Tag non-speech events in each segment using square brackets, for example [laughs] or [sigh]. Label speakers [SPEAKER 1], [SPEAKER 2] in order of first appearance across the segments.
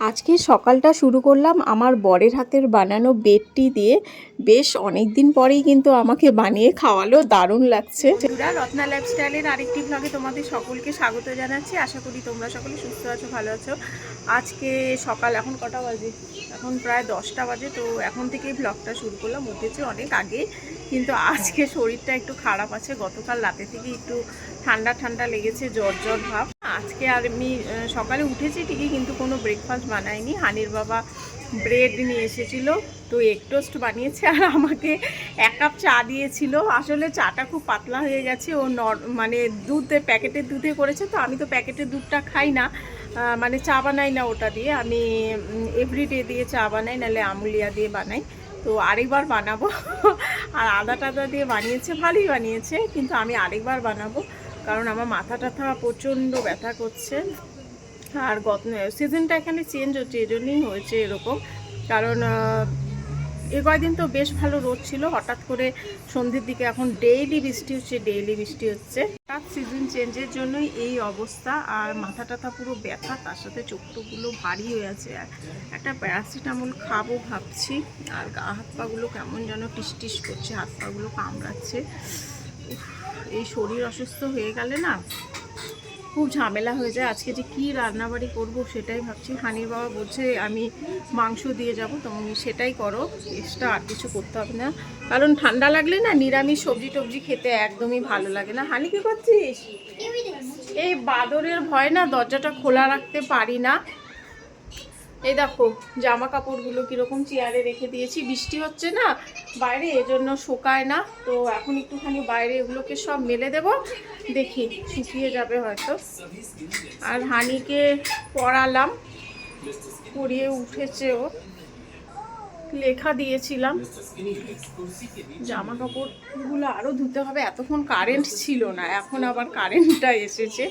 [SPEAKER 1] আজকে সকালটা শুরু করলাম আমার বরের হাতের বানানো বেডটি দিয়ে। বেশ অনেক দিন পরেই কিন্তু আমাকে বানিয়ে খাওয়ালো, দারুণ লাগছে।
[SPEAKER 2] বন্ধুরা, রত্না লাইফস্টাইলের আরেকটি ব্লগে তোমাদের সকলকে স্বাগত জানাচ্ছি। আশা করি তোমরা সকলে সুস্থ আছো, ভালো আছো। আজকে সকাল, এখন কটা বাজে? এখন প্রায় দশটা বাজে, তো এখন থেকেই ব্লগটা শুরু করলাম। উঠেছে অনেক আগে, কিন্তু আজকে শরীরটা একটু খারাপ আছে। গতকাল রাতে থেকে একটু ঠান্ডা ঠান্ডা লেগেছে, জ্বর জ্বর ভাব। আজকে আর আহ, সকালে উঠেছি ঠিকই কিন্তু কোনো ব্রেকফাস্ট বানাইনি। হানির বাবা ব্রেড নিয়ে এসেছিল তো এগ টোস্ট বানিয়েছে আর আমাকে এক কাপ চা দিয়েছিল। আসলে চাটা খুব পাতলা হয়ে গেছে ও মানে দুধে প্যাকেটের দুধে করেছে তো আমি তো প্যাকেটের দুধটা খাই না। মানে চা বানাই না ওটা দিয়ে। আমি এভরিডে দিয়ে চা বানাই নাহলে আমুলিয়া দিয়ে বানাই। তো আরেকবার বানাবো। [laughs] আর আদা টাদা দিয়ে বানিয়েছে ভালোই বানিয়েছে কিন্তু আমি আরেকবার বানাবো। কারণ আমার মাথা টাথা প্রচণ্ড ব্যথা করছে। আর গত, সিজনটা এখানে চেঞ্জ হচ্ছে এই জন্যই হয়েছে এরকম। কারণ এ কয়দিন তো বেশ ভালো রোদ ছিল, হঠাৎ করে সন্ধ্যের দিকে এখন ডেইলি বৃষ্টি হচ্ছে ডেইলি বৃষ্টি হচ্ছে। তার সিজন চেঞ্জের জন্যই এই অবস্থা, আর মাথা টাথা পুরো ব্যথা, তার সাথে চোখ টোকগুলো ভারী হয়ে আছে। আর একটা প্যারাসিটামল খাব ভাবছি, আর গা হাত পাগুলো কেমন যেন টিস টিস করছে হাত পাগুলো কামড়াচ্ছে। এই শরীর অসুস্থ হয়ে গেলে না খুব ঝামেলা হয়ে যায়। আজকে যে কী রান্নাবাড়ি করব সেটাই ভাবছি। হানির বাবা বলছে আমি মাংস দিয়ে যাব তুমি সেটাই করো। এক্সট্রা আর কিছু করতে হবে না। কারণ ঠান্ডা লাগলে না নিরামিষ সবজি টবজি খেতে একদমই ভালো লাগে না। হানি কী করছিস? এই বাদরের ভয় না দরজাটা খোলা রাখতে পারি না। এই দেখো, জামা কাপড়গুলো কীরকম চেয়ারে রেখে দিয়েছি। বৃষ্টি হচ্ছে না, বাইরে এজন্য শুকায় না। তো এখন একটুখানি বাইরে এগুলোকে সব মেলে দেব, দেখি শুকিয়ে যাবে হয়তো। আর হানিকে পড়ালাম, পড়িয়ে উঠেছে ও। লেখা দিয়েছিলাম। জামা কাপড়গুলো আরও ধুতে হবে, এতক্ষণ কারেন্ট ছিল না, এখন আবার কারেন্টটা এসেছে।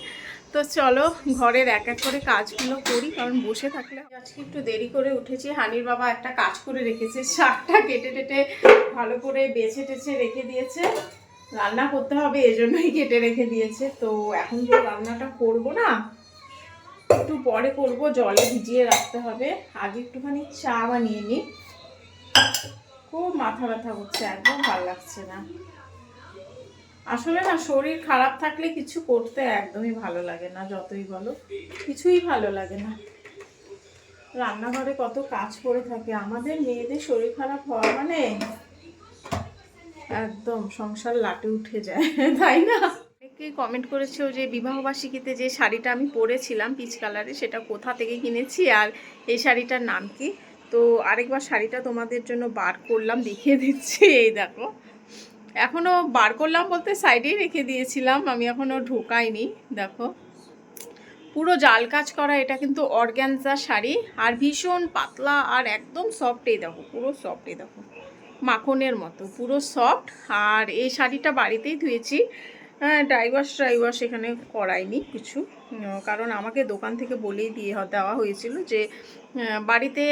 [SPEAKER 2] তো চলো ঘরের এক এক করে কাজগুলো করি, কারণ বসে থাকলে আজকে একটু দেরি করে উঠেছি। হানির বাবা একটা কাজ করে রেখেছে, শাকটা কেটে টেটে ভালো করে বেছে টেছে রেখে দিয়েছে। রান্না করতে হবে, এজন্যই কেটে রেখে দিয়েছে। তো এখন তো রান্নাটা করব না, একটু পরে করব, জলে ভিজিয়ে রাখতে হবে। আগে একটুখানি চা বানিয়ে নিই। খুব মাথা ব্যথা করছে, একদম ভালো লাগছে না। আসলে না, শরীর খারাপ থাকলে কিছু করতে একদমই ভালো লাগে না, যতই বলো। কিছুই ভালো লাগে না। রান্নাঘরে কত কাজ করে থাকে। আমাদের মেয়েদের শরীর খারাপ হওয়া মানে একদম সংসার লাটে উঠে যায়, [laughs] তাই না? অনেকেই কমেন্ট করেছ যে বিবাহবার্ষিকীতে যে শাড়িটা আমি পরেছিলাম পিচ কালারে সেটা কোথা থেকে কিনেছি আর এই শাড়িটার নাম কি? তো আরেকবার শাড়িটা তোমাদের জন্য বার করলাম, দেখিয়ে দিচ্ছি। এই দেখো। এখনও বার করলাম বলতে সাইডেই রেখে দিয়েছিলাম, আমি এখনও ঢোকাইনি, দেখো। পুরো জাল কাজ করা, এটা কিন্তু অর্গ্যানজা শাড়ি, আর ভীষণ পাতলা আর একদম সফট এই দেখো, পুরো সফট এই দেখো। মাখনের মতো, পুরো সফট আর এই শাড়িটা বাড়িতেই ধুয়েছি। হ্যাঁ ড্রাইভার্স ড্রাইভার্স এখানে করাইনি কিছু কারণ আমাকে দোকান থেকে বলেই দিয়ে দেওয়া হয়েছিল যে বাড়িতে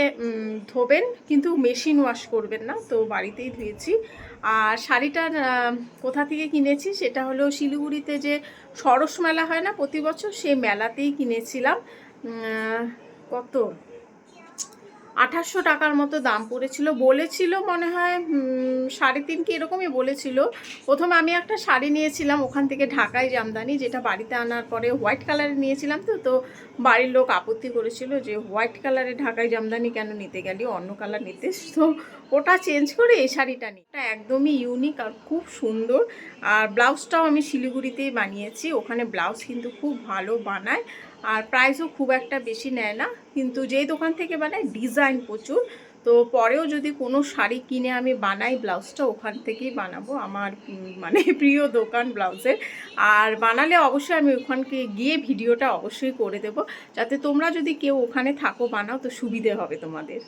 [SPEAKER 2] ধোবেন, কিন্তু মেশিন ওয়াশ করবেন না, তো বাড়িতেই ধুয়েছি। আর শাড়িটার কোথা থেকে কিনেছি সেটা হলো শিলিগুড়িতে যে সরস মেলা হয় না প্রতি বছর সেই মেলাতেই কিনেছিলাম। কত? আঠাশশো টাকার মতো দাম পড়েছিল। বলেছিল মনে হয় সাড়ে তিন কি এরকমই বলেছিল। প্রথমে আমি একটা শাড়ি নিয়েছিলাম ওখান থেকে ঢাকায় জামদানি, যেটা বাড়িতে আনার পরে হোয়াইট কালারের নিয়েছিলাম তো তো বাড়ির লোক আপত্তি করেছিল যে হোয়াইট কালারে ঢাকায় জামদানি কেন নিতে গেলি, অন্য কালার নিতে তো ওটা চেঞ্জ করে এই শাড়িটা নিই এটা একদমই ইউনিক আর খুব সুন্দর। আর ব্লাউজটাও আমি শিলিগুড়িতেই বানিয়েছি। ওখানে ব্লাউজ কিন্তু খুব ভালো বানায়। আর প্রাইসও খুব একটা বেশি নেয় না। কিন্তু যেই দোকান থেকে বানায় ডিজাইন প্রচুর। তো পরেও যদি কোনো শাড়ি কিনে আমি বানাই, ব্লাউজটা ওখান থেকেই বানাবো আমার মানে [laughs] প্রিয় দোকান ব্লাউজের। আর বানালে অবশ্যই আমি ওখানকে গিয়ে ভিডিওটা অবশ্যই করে দেবো। যাতে তোমরা যদি কেউ ওখানে থাকো, বানাও, তো সুবিধে হবে তোমাদের।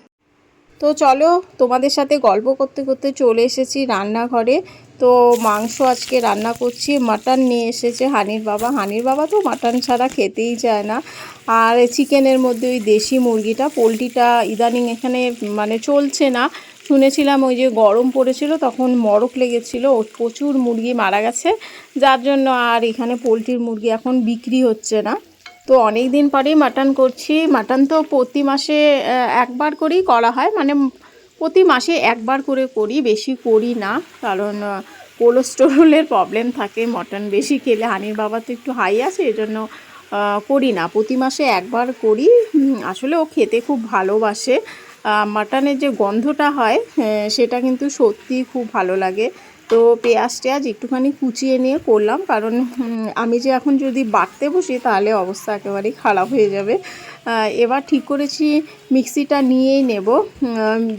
[SPEAKER 1] তো চলো তোমাদের সাথে গল্প করতে করতে চলে এসেছি রান্নাঘরে। তো মাংস আজকে রান্না করছি মাটন নিয়ে এসেছে হানির বাবা। হানির বাবা তো মাটন ছাড়া খেতেই চায় না। আর চিকেনের মধ্যে ওই দেশি মুরগিটা, পোলট্রিটা ইদানিং এখানে মানে চলছে না। শুনেছিলাম ওই যে গরম পড়েছিল, তখন মরক লেগেছিল প্রচুর মুরগি মারা গেছে। যার জন্য আর এখানে পোলট্রির মুরগি এখন বিক্রি হচ্ছে না। তো অনেক দিন পরেই মাটন করছি। মাটন তো প্রতি মাসে একবার করেই করা হয়। মানে প্রতি মাসে একবার করে করি, বেশি করি না। কারণ কোলেস্টেরলের প্রবলেম থাকে মটন বেশি খেলে হানির বাবা তো একটু হাই আছে, এজন্য করি না। প্রতি মাসে একবার করি আসলে ও খেতে খুব ভালোবাসে। মাটনের যে গন্ধটা হয় সেটা কিন্তু সত্যি খুব ভালো লাগে। তো পেঁয়াজ টেয়াজ একটুখানি কুচিয়ে নিয়ে করলাম, কারণ আমি যে এখন যদি বাটতে বসি, তাহলে অবস্থা একেবারেই খারাপ হয়ে যাবে। এবার ঠিক করেছি, মিক্সিটা নিয়েই নেব।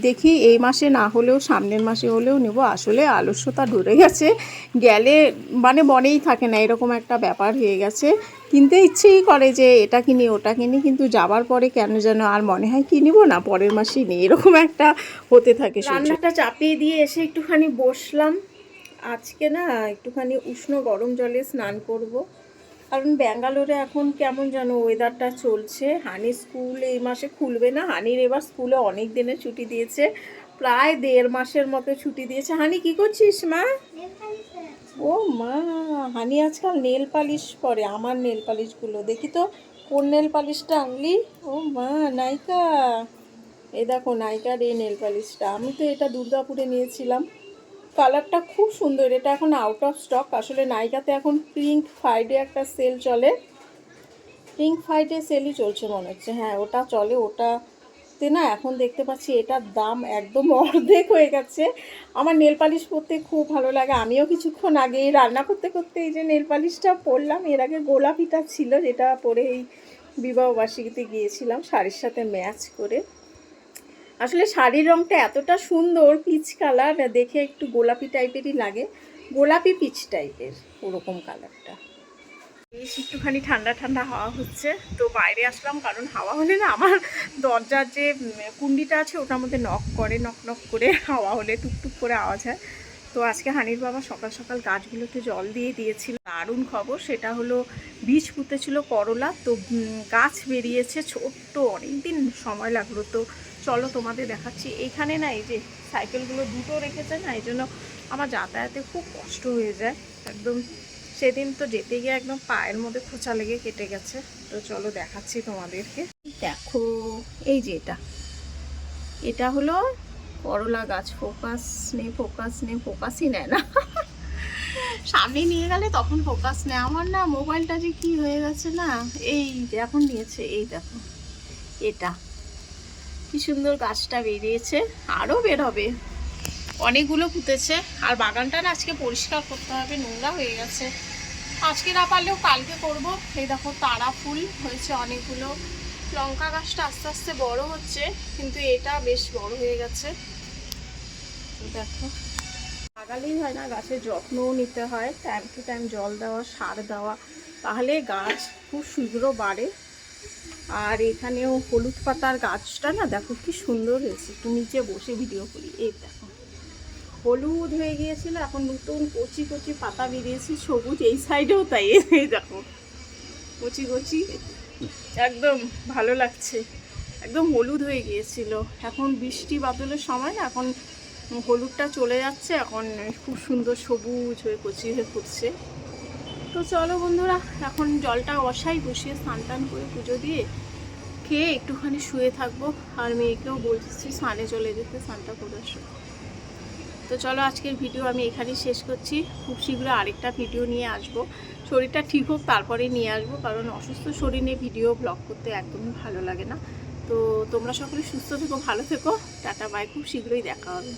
[SPEAKER 1] দেখি এই মাসে না হলেও, সামনের মাসে হলেও নেব। আসলে আলস্যতা ধরে গেছে, গেলে মানে মনেই থাকে না, এরকম একটা ব্যাপার হয়ে গেছে। কিনতে ইচ্ছেই করে যে এটা কিনি, ওটা কিনি, কিন্তু যাবার পরে কেন যেন আর মনে হয় কিনিব না, পরের মাসেই নেই, এরকম একটা হতে থাকে রান্নাটা চাপিয়ে দিয়ে এসে একটুখানি বসলাম। আজকে না একটুখানি উষ্ণ গরম জলে স্নান করব। কারণ ব্যাঙ্গালোরে এখন কেমন যেন ওয়েদারটা চলছে। হানি স্কুল এই মাসে খুলবে না। হানির এবার স্কুলে অনেক দিনের ছুটি দিয়েছে। প্রায় দেড় মাসের মতো ছুটি দিয়েছে। হানি, কি করছিস, মা? ও মা, হানি আজকাল নেল পালিশ পরে। আমার নেল পালিশগুলো দেখি তো, কোন নেল পালিশটা আনলি? ও মা, নায়িকা। এ দেখো নাইকার এই নেল পালিশটা আমি তো এটা দুর্গাপুরে নিয়েছিলাম। কালারটা খুব সুন্দর, এটা এখন আউট অফ স্টক আসলে নাইকাতে এখন পিঙ্ক ফ্রাইডে একটা সেল চলে। পিঙ্ক ফ্রাইডে সেলই চলছে মনে হচ্ছে। হ্যাঁ ওটা চলে, ওটাতে না এখন দেখতে পাচ্ছি এটার দাম একদম [laughs] অর্ধেক হয়ে গেছে। আমার নেল পালিশ পরতে খুব ভালো লাগে। আমিও কিছুক্ষণ আগে রান্না করতে করতে এই যে নেল পালিশটা পরলাম, এর আগে গোলাপিটা ছিল, যেটা পরে এই বিবাহবার্ষিকীতে গিয়েছিলাম, শাড়ির সাথে ম্যাচ করে। আসলে শাড়ির রঙটা এতটা সুন্দর পিচ কালার দেখে একটু গোলাপি টাইপেরই লাগে। গোলাপি পিচ টাইপের ওরকম কালারটা বেশ একটুখানি ঠান্ডা ঠান্ডা হাওয়া হচ্ছে, তো বাইরে আসলাম কারণ হাওয়া হলে না আমার দরজার যে কুন্ডিটা আছে ওটার মধ্যে নক করে নক নক করে হাওয়া হলে টুকটুক করে আওয়াজ হয়। তো আজকে হানির বাবা সকাল সকাল গাছগুলোতে জল দিয়ে দিয়েছিল। দারুণ খবর, সেটা হলো বীজ পুঁতেছিল করলা। তো গাছ বেরিয়েছে ছোট্ট অনেক দিন সময় লাগল। তো চলো তোমাদের দেখাচ্ছি। এইখানে না এই যে সাইকেলগুলো দুটো রেখেছে না, এই জন্য আমার যাতায়াতে খুব কষ্ট হয়ে যায়। একদম সেদিন তো যেতে গিয়ে একদম পায়ের মধ্যে খোঁচা লেগে কেটে গেছে। তো চলো দেখাচ্ছি তোমাদেরকে। দেখো, এই যে এটা। এটা হলো করলা গাছ। ফোকাস নেই ফোকাস নেই ফোকাসই নেয় না। সামনে নিয়ে গেলে তখন ফোকাস নেয়। আমার না মোবাইলটা যে কি হয়ে গেছে না, এই এখন নিয়েছে, এই দেখো। এটা। কি সুন্দর গাছটা বেরিয়েছে আরও বের হবে। অনেকগুলো পুঁতেছে, আর বাগানটা না আজকে পরিষ্কার করতে হবে, নোংরা হয়ে গেছে। আজকে না পারলেও কালকে করব। এই দেখো, তারা ফুল হয়েছে অনেকগুলো। লঙ্কা গাছটা আস্তে আস্তে বড় হচ্ছে, কিন্তু এটা বেশ বড় হয়ে গেছে। দেখো। লাগালেই হয় না গাছের যত্নও নিতে হয় টাইম টু টাইম জল দেওয়া, সার দেওয়া। তাহলে গাছ খুব শীঘ্র বাড়ে। আর এখানেও হলুদ পাতার গাছটা না, দেখো কি সুন্দর হয়েছে। একটু নিচে বসে ভিডিও করি। এই দেখো। হলুদ হয়ে গিয়েছিল, এখন নতুন কচি কচি পাতা বেরিয়েছে, সবুজ এই সাইডেও তাই। এই দেখো। কচি কচি, একদম ভালো লাগছে। একদম হলুদ হয়ে গিয়েছিল। এখন বৃষ্টি বাদলের সময় না, এখন হলুদটা চলে যাচ্ছে, এখন খুব সুন্দর সবুজ হয়ে কচি হয়ে ফুটছে। তো চলো বন্ধুরা, এখন জলটা অসাই বসিয়ে স্নান টান করে পুজো দিয়ে খেয়ে একটুখানি শুয়ে থাকব। আর মেয়েকেও বলছি স্নানে চলে যেতে, স্নানটা করে তো চলো, আজকের ভিডিও আমি এখানেই শেষ করছি। খুব শীঘ্র আরেকটা ভিডিও নিয়ে আসব। শরীরটা ঠিক হোক, তারপরে নিয়ে আসব, কারণ অসুস্থ শরীর নিয়ে ভিডিও ব্লগ করতে একদমই ভালো লাগে না। তো তোমরা সকলে সুস্থ থেকো, ভালো থেকো। টাটা বাই খুব শীঘ্রই দেখা হবে।